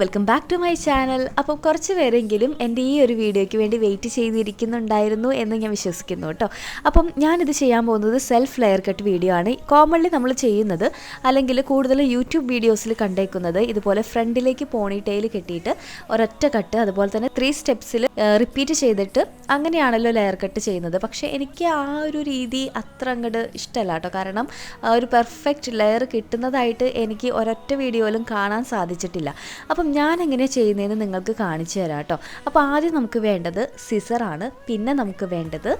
Welcome back to my channel അപ്പോൾ കുറച്ച് പേരെങ്കിലും എന്റെ ഈ ഒരു വീഡിയോയ്ക്ക് വേണ്ടി വെയിറ്റ് ചെയ്തിരിക്കുന്നുണ്ടായിരുന്നു എന്ന് ഞാൻ വിശ്വസിക്കുന്നു കേട്ടോ. അപ്പം ഞാനിത് ചെയ്യാൻ പോകുന്നത് സെൽഫ് ലെയർ കട്ട് വീഡിയോ ആണ്. കോമൺലി നമ്മൾ ചെയ്യുന്നത് അല്ലെങ്കിൽ കൂടുതൽ യൂട്യൂബ് വീഡിയോസിൽ കണ്ടേക്കുന്നത് ഇതുപോലെ ഫ്രണ്ടിലേക്ക് പോണി ടെയിൽ കെട്ടിയിട്ട് ഒരൊറ്റ കട്ട് അതുപോലെ തന്നെ ത്രീ സ്റ്റെപ്സിൽ റിപ്പീറ്റ് ചെയ്തിട്ട് അങ്ങനെയാണല്ലോ ലെയർ കട്ട് ചെയ്യുന്നത്. പക്ഷേ എനിക്ക് ആ ഒരു രീതി അത്ര അങ്ങോട്ട് ഇഷ്ടമല്ല കേട്ടോ. കാരണം ഒരു പെർഫെക്റ്റ് ലെയർ കിട്ടുന്നതായിട്ട് എനിക്ക് ഒരൊറ്റ വീഡിയോയിലും കാണാൻ സാധിച്ചിട്ടില്ല. അപ്പം ഞാൻ എങ്ങനെയാണ് ചെയ്യുന്നതെന്ന് നിങ്ങൾക്ക് കാണിച്ചു തരാം കേട്ടോ അപ്പോൾ ആദ്യം നമുക്ക് വേണ്ടത് സിസറാണ് പിന്നെ നമുക്ക് വേണ്ടത്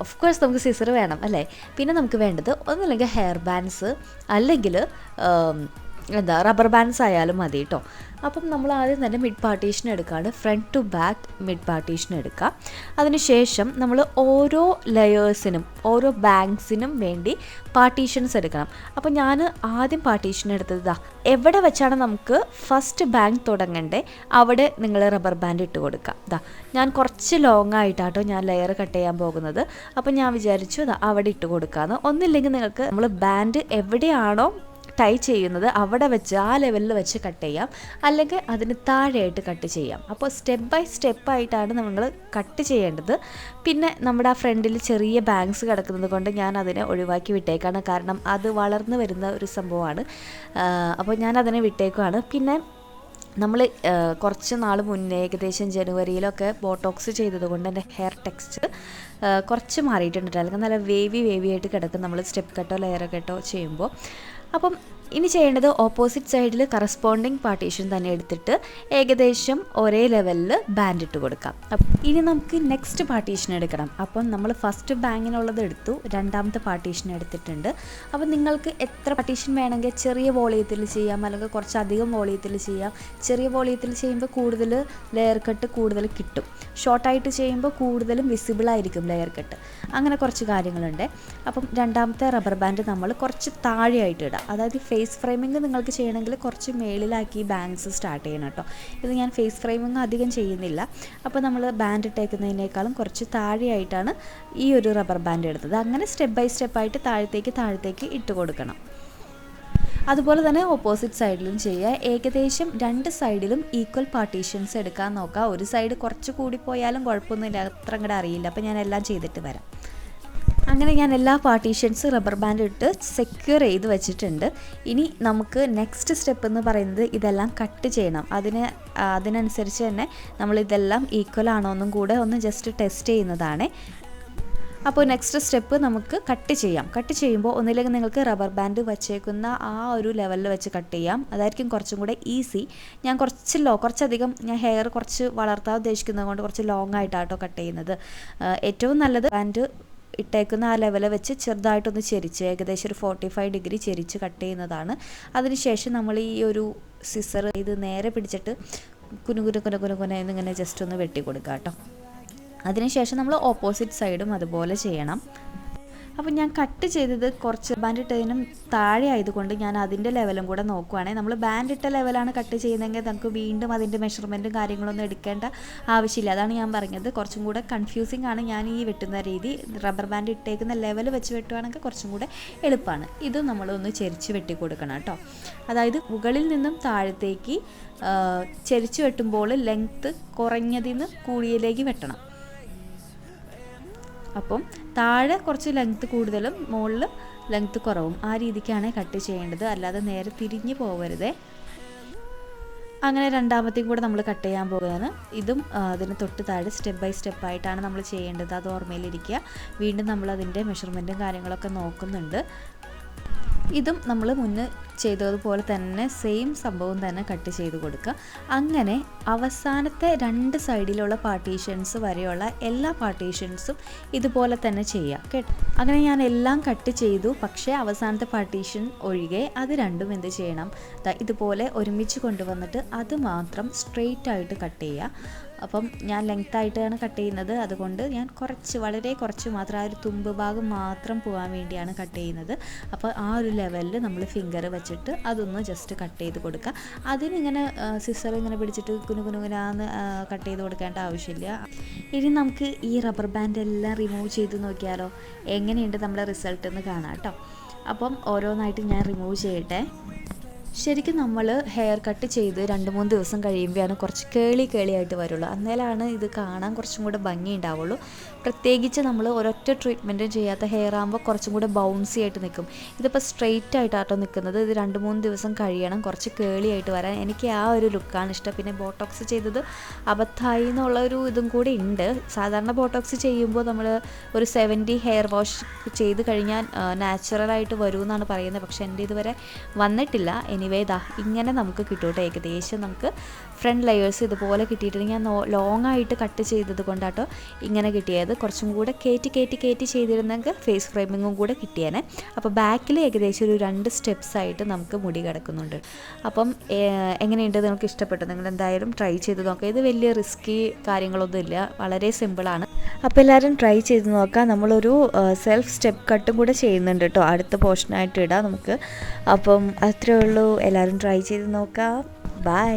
ഓഫ് കോഴ്സ് നമുക്ക് സിസർ വേണം അല്ലേ? പിന്നെ നമുക്ക് വേണ്ടത് ഒന്നല്ലെങ്കിൽ ഹെയർ ബാൻഡ്സ് അല്ലെങ്കിൽ എന്താ റബ്ബർ ബാൻഡ്സ് ആയാലും മതി കേട്ടോ അപ്പം നമ്മൾ ആദ്യം തന്നെ മിഡ് പാർട്ടീഷൻ എടുക്കാണ്ട് front to back mid partition എടുക്കുക അതിനുശേഷം നമ്മൾ ഓരോ ലെയേഴ്സിനും ഓരോ ബാങ്ക്സിനും വേണ്ടി പാർട്ടീഷൻസ് എടുക്കണം. അപ്പോൾ ഞാൻ ആദ്യം പാർട്ടീഷൻ എടുത്തത് ഇതാ എവിടെ വെച്ചാണ് നമുക്ക് ഫസ്റ്റ് ബാങ്ക് തുടങ്ങണ്ടേ അവിടെ നിങ്ങൾ റബ്ബർ ബാൻഡ് ഇട്ട് കൊടുക്കുക. ഇതാ ഞാൻ കുറച്ച് ലോങ് ആയിട്ടാട്ടോ ഞാൻ ലെയർ കട്ട് ചെയ്യാൻ പോകുന്നത്. അപ്പോൾ ഞാൻ വിചാരിച്ചു അവിടെ ഇട്ട് കൊടുക്കാമെന്ന് ഒന്നില്ലെങ്കിൽ നിങ്ങൾക്ക് നമ്മൾ ബാൻഡ് എവിടെയാണോ ടൈ ചെയ്യുന്നത് അവിടെ വെച്ച് ആ ലെവലിൽ വെച്ച് കട്ട് ചെയ്യാം. അല്ലെങ്കിൽ അതിന് താഴെയായിട്ട് കട്ട് ചെയ്യാം. അപ്പോൾ സ്റ്റെപ്പ് ബൈ സ്റ്റെപ്പ് ആയിട്ടാണ് നമ്മൾ കട്ട് ചെയ്യേണ്ടത്. പിന്നെ നമ്മുടെ ആ ഫ്രണ്ടിൽ ചെറിയ ബാങ്ക്സ് കിടക്കുന്നത് കൊണ്ട് ഞാൻ അതിനെ ഒഴിവാക്കി വിട്ടേക്കാണ്. കാരണം അത് വളർന്നു വരുന്ന ഒരു സംഭവമാണ്. അപ്പോൾ ഞാൻ അതിനെ വിട്ടേക്കുവാണ്. പിന്നെ നമ്മൾ കുറച്ച് നാൾ മുന്നേ ഏകദേശം ജനുവരിയിലൊക്കെ ബോട്ടോക്സ് ചെയ്തതുകൊണ്ട് എന്റെ ഹെയർ ടെക്സ്ചർ കുറച്ച് മാറിയിട്ടുണ്ട്. അല്ലെങ്കിൽ നല്ല വേവി വേവി ആയിട്ട് കിടക്കും. നമ്മൾ സ്റ്റെപ്പ് കട്ടോ ലെയർ കട്ടോ ചെയ്യുമ്പോൾ. അപ്പം ഇനി ചെയ്യേണ്ടത് ഓപ്പോസിറ്റ് സൈഡിൽ കറസ്പോണ്ടിങ് പാർട്ടീഷൻ തന്നെ എടുത്തിട്ട് ഏകദേശം ഒരേ ലെവലിൽ ബാൻഡ് ഇട്ട് കൊടുക്കാം. ഇനി നമുക്ക് നെക്സ്റ്റ് പാർട്ടീഷൻ എടുക്കണം. അപ്പം നമ്മൾ ഫസ്റ്റ് ബാങ്കിനുള്ളത് എടുത്തു രണ്ടാമത്തെ പാർട്ടീഷൻ എടുത്തിട്ടുണ്ട്. അപ്പം നിങ്ങൾക്ക് എത്ര പാർട്ടീഷൻ വേണമെങ്കിൽ ചെറിയ വോളിയത്തിൽ ചെയ്യാം അല്ലെങ്കിൽ കുറച്ചധികം വോളിയത്തിൽ ചെയ്യാം. ചെറിയ വോളിയത്തിൽ ചെയ്യുമ്പോൾ കൂടുതൽ ലെയർ കട്ട് കൂടുതൽ കിട്ടും. ഷോർട്ടായിട്ട് ചെയ്യുമ്പോൾ കൂടുതലും വിസിബിൾ ആയിരിക്കും ലെയർ കട്ട് അങ്ങനെ കുറച്ച് കാര്യങ്ങളുണ്ട്. അപ്പം രണ്ടാമത്തെ റബ്ബർ ബാൻഡ് നമ്മൾ കുറച്ച് താഴെയായിട്ട് ഇടാം. അതായത് ഫേസ് ഫ്രെയിമിങ് നിങ്ങൾക്ക് ചെയ്യണമെങ്കിൽ കുറച്ച് മേളിലാക്കി ബാങ്ക്സ് സ്റ്റാർട്ട് ചെയ്യണം കേട്ടോ ഇത് ഞാൻ ഫേസ് ഫ്രെയിമിങ് അധികം ചെയ്യുന്നില്ല. അപ്പോൾ നമ്മൾ ബാൻഡ് ഇട്ടേക്കുന്നതിനേക്കാളും കുറച്ച് താഴെയായിട്ടാണ് ഈ ഒരു റബ്ബർ ബാൻഡ് എടുത്തത്. അങ്ങനെ സ്റ്റെപ്പ് ബൈ സ്റ്റെപ്പായിട്ട് താഴത്തേക്ക് താഴത്തേക്ക് ഇട്ട് കൊടുക്കണം. അതുപോലെ തന്നെ ഓപ്പോസിറ്റ് സൈഡിലും ചെയ്യുക. ഏകദേശം രണ്ട് സൈഡിലും ഈക്വൽ പാർട്ടീഷൻസ് എടുക്കാൻ നോക്കുക. ഒരു സൈഡ് കുറച്ച് കൂടി പോയാലും കുഴപ്പമൊന്നുമില്ല. അത്ര അങ്ങോട്ട് അറിയില്ല. അപ്പോൾ ഞാൻ എല്ലാം ചെയ്തിട്ട് വരാം. അങ്ങനെ ഞാൻ എല്ലാ പാർട്ടീഷൻസ് റബ്ബർ ബാൻഡ് ഇട്ട് സെക്യൂർ ചെയ്ത് വെച്ചിട്ടുണ്ട്. ഇനി നമുക്ക് നെക്സ്റ്റ് സ്റ്റെപ്പ് എന്ന് പറയുന്നത് ഇതെല്ലാം കട്ട് ചെയ്യണം. അതിന് അതിനനുസരിച്ച് തന്നെ നമ്മൾ ഇതെല്ലാം ഈക്വൽ ആണോ എന്നും കൂടെ ഒന്ന് ജസ്റ്റ് ടെസ്റ്റ് ചെയ്യുന്നതാണ്. അപ്പോൾ നെക്സ്റ്റ് സ്റ്റെപ്പ് നമുക്ക് കട്ട് ചെയ്യാം. കട്ട് ചെയ്യുമ്പോൾ ഒന്നില്ലെങ്കിൽ നിങ്ങൾക്ക് റബ്ബർ ബാൻഡ് വച്ചേക്കുന്ന ആ ഒരു ലെവലിൽ വെച്ച് കട്ട് ചെയ്യാം. അതായിരിക്കും കുറച്ചും കൂടെ ഈസി ഞാൻ കുറച്ച് ലോ കുറച്ചധികം ഞാൻ ഹെയർ കുറച്ച് വളർത്താൻ ഉദ്ദേശിക്കുന്നത് കൊണ്ട് കുറച്ച് ലോങ് ആയിട്ടാട്ടോ കട്ട് ചെയ്യുന്നത്. ഏറ്റവും നല്ലത് ബാൻഡ് ഇട്ടേക്കുന്ന ആ ലെവലിൽ വെച്ച് ചെറുതായിട്ടൊന്ന് ചെരിച്ച് ഏകദേശം ഒരു ഫോർട്ടി ഫൈവ് ഡിഗ്രി ചെരിച്ച് കട്ട് ചെയ്യുന്നതാണ്. അതിനുശേഷം നമ്മൾ ഈ ഒരു സിസർ ഇത് നേരെ പിടിച്ചിട്ട് കുനുകുന കുന കുനു കുന എന്നിങ്ങനെ ജസ്റ്റ് ഒന്ന് വെട്ടി കൊടുക്കുക കേട്ടോ അതിനുശേഷം നമ്മൾ ഓപ്പോസിറ്റ് സൈഡും അതുപോലെ ചെയ്യണം. അപ്പോൾ ഞാൻ കട്ട് ചെയ്തത് കുറച്ച് ബാൻഡ് ഇട്ടതിനും താഴെ ആയതുകൊണ്ട് ഞാൻ അതിന്റെ ലെവലും കൂടെ നോക്കുവാണെങ്കിൽ നമ്മൾ ബാൻഡ് ഇട്ട ലെവലാണ് കട്ട് ചെയ്യുന്നതെങ്കിൽ നമുക്ക് വീണ്ടും അതിന്റെ മെഷർമെന്റും കാര്യങ്ങളൊന്നും എടുക്കേണ്ട ആവശ്യമില്ല. അതാണ് ഞാൻ പറഞ്ഞത്. കുറച്ചും കൂടെ കൺഫ്യൂസിങ് ആണ് ഞാൻ ഈ വെട്ടുന്ന രീതി. റബ്ബർ ബാൻഡ് ഇട്ടേക്കുന്ന ലെവൽ വെച്ച് വെട്ടുവാണെങ്കിൽ കുറച്ചും കൂടെ എളുപ്പമാണ് ഇത് നമ്മളൊന്ന് ചെരിച്ച് വെട്ടി കൊടുക്കണം കേട്ടോ അതായത് മുകളിൽ നിന്നും താഴത്തേക്ക് ചെരിച്ച് വെട്ടുമ്പോൾ ലെങ്ത്ത് കുറഞ്ഞതിൽ നിന്ന് കൂടിയിലേക്ക് വെട്ടണം. അപ്പം താഴെ കുറച്ച് ലെങ്ത്ത് കൂടുതലും മുകളിൽ ലെങ്ത്ത് കുറവും. ആ രീതിക്കാണ് കട്ട് ചെയ്യേണ്ടത്. അല്ലാതെ നേരെ തിരിഞ്ഞു പോകരുതേ. അങ്ങനെ രണ്ടാമത്തെയും കൂടെ നമ്മൾ കട്ട് ചെയ്യാൻ പോകുകയാണ് ഇതും അതിന് തൊട്ട് താഴെ സ്റ്റെപ്പ് ബൈ സ്റ്റെപ്പ് ആയിട്ടാണ് നമ്മൾ ചെയ്യേണ്ടത്. അത് ഓർമ്മയിലിരിക്കുക. വീണ്ടും നമ്മൾ അതിന്റെ മെഷർമെന്റും കാര്യങ്ങളൊക്കെ നോക്കുന്നുണ്ട്. ഇതും നമ്മൾ മുന്നേ ചെയ്തതുപോലെ തന്നെ സെയിം സംഭവം തന്നെ കട്ട് ചെയ്ത് കൊടുക്കുക. അങ്ങനെ അവസാനത്തെ രണ്ട് സൈഡിലുള്ള പാർട്ടീഷൻസ് വരെയുള്ള എല്ലാ പാർട്ടീഷൻസും ഇതുപോലെ തന്നെ ചെയ്യുക കേട്ടോ? അങ്ങനെ ഞാൻ എല്ലാം കട്ട് ചെയ്തു. പക്ഷേ അവസാനത്തെ പാർട്ടീഷൻ ഒഴികെ അത് രണ്ടും എന്ത് ചെയ്യണം? ഇതുപോലെ ഒരുമിച്ച് കൊണ്ടുവന്നിട്ട് അത് മാത്രം സ്ട്രെയിറ്റ് ആയിട്ട് കട്ട് ചെയ്യുക. അപ്പം ഞാൻ ലെങ്ത് ആയിട്ടാണ് കട്ട് ചെയ്യുന്നത്. അതുകൊണ്ട് ഞാൻ കുറച്ച് വളരെ കുറച്ച് മാത്രം ആ ഒരു തുമ്പ് ഭാഗം മാത്രം പോകാൻ വേണ്ടിയാണ് കട്ട് ചെയ്യുന്നത്. അപ്പോൾ ആ ഒരു ലെവലിൽ നമ്മൾ ഫിംഗർ വെച്ച് വെച്ചിട്ട് അതൊന്ന് ജസ്റ്റ് കട്ട് ചെയ്ത് കൊടുക്കുക അതിനിങ്ങനെ സിസർ ഇങ്ങനെ പിടിച്ചിട്ട് കുനു കുനുകുനാന്ന് കട്ട് ചെയ്ത് കൊടുക്കേണ്ട ആവശ്യമില്ല. ഇനി നമുക്ക് ഈ റബ്ബർ ബാൻഡ് എല്ലാം റിമൂവ് ചെയ്ത് നോക്കിയാലോ? എങ്ങനെയുണ്ട് നമ്മുടെ റിസൾട്ട് എന്ന് കാണാം കേട്ടോ അപ്പം ഓരോന്നായിട്ട് ഞാൻ റിമൂവ് ചെയ്യട്ടെ. ശരിക്കും നമ്മൾ ഹെയർ കട്ട് ചെയ്ത് രണ്ട് മൂന്ന് ദിവസം കഴിയുമ്പോഴാണ് കുറച്ച് കേളി കേളിയായിട്ട് വരുള്ളൂ. അന്നേരമാണ് ഇത് കാണാൻ കുറച്ചും കൂടെ ഭംഗി ഉണ്ടാവുള്ളൂ. പ്രത്യേകിച്ച് നമ്മൾ ഒരൊറ്റ ട്രീറ്റ്മെന്റും ചെയ്യാത്ത ഹെയർ ആകുമ്പോൾ കുറച്ചും കൂടെ ബൗൺസി ആയിട്ട് നിൽക്കും ഇതിപ്പോൾ സ്ട്രെയിറ്റ് ആയിട്ടാട്ടോ നിൽക്കുന്നത് ഇത് രണ്ട് മൂന്ന് ദിവസം കഴിയണം കുറച്ച് കേളി ആയിട്ട് വരാൻ. എനിക്ക് ആ ഒരു ലുക്കാണ് ഇഷ്ടം. പിന്നെ ബോട്ടോക്സ് ചെയ്തത് അബദ്ധമായി എന്നുള്ള ഒരു ഇതും കൂടി ഉണ്ട്. സാധാരണ ബോട്ടോക്സ് ചെയ്യുമ്പോൾ നമ്മൾ ഒരു സെവന്റി ഹെയർ വാഷ് ചെയ്ത് കഴിഞ്ഞാൽ നാച്ചുറലായിട്ട് വരുമെന്നാണ് പറയുന്നത്. പക്ഷേ എന്റെ ഇതുവരെ വന്നിട്ടില്ല. എനിവേ ദാ ഇങ്ങനെ നമുക്ക് കിട്ടൂട്ടോ ഏകദേശം നമുക്ക് ഫ്രണ്ട് ലെയേഴ്സ് ഇതുപോലെ കിട്ടിയിട്ടുണ്ട്. ഞാൻ ലോങ് ആയിട്ട് കട്ട് ചെയ്തത് കൊണ്ടാട്ടോ ഇങ്ങനെ കിട്ടിയത്. കുറച്ചും കൂടെ കയറ്റി കയറ്റി കയറ്റി ചെയ്തിരുന്നെങ്കിൽ ഫേസ് ഫ്രെയിമിങ്ങും കൂടെ കിട്ടിയേനെ. അപ്പോൾ ബാക്കിൽ ഏകദേശം ഒരു രണ്ട് സ്റ്റെപ്സ് ആയിട്ട് നമുക്ക് മുടി കിടക്കുന്നുണ്ട്. അപ്പം എങ്ങനെയുണ്ട്? നിങ്ങൾക്ക് ഇഷ്ടപ്പെട്ടു? നിങ്ങൾ എന്തായാലും ട്രൈ ചെയ്ത് നോക്കുക ഇത് വലിയ റിസ്കി കാര്യങ്ങളൊന്നും ഇല്ല വളരെ സിമ്പിളാണ് അപ്പോൾ എല്ലാവരും ട്രൈ ചെയ്ത് നോക്കാം. നമ്മളൊരു സെൽഫ് സ്റ്റെപ്പ് കട്ടും കൂടെ ചെയ്യുന്നുണ്ട് കേട്ടോ അടുത്ത പോർഷനായിട്ട് ഇടാം നമുക്ക്. അപ്പം അത്രേ ഉള്ളൂ. എല്ലാവരും ട്രൈ ചെയ്ത് നോക്കാം. ബൈ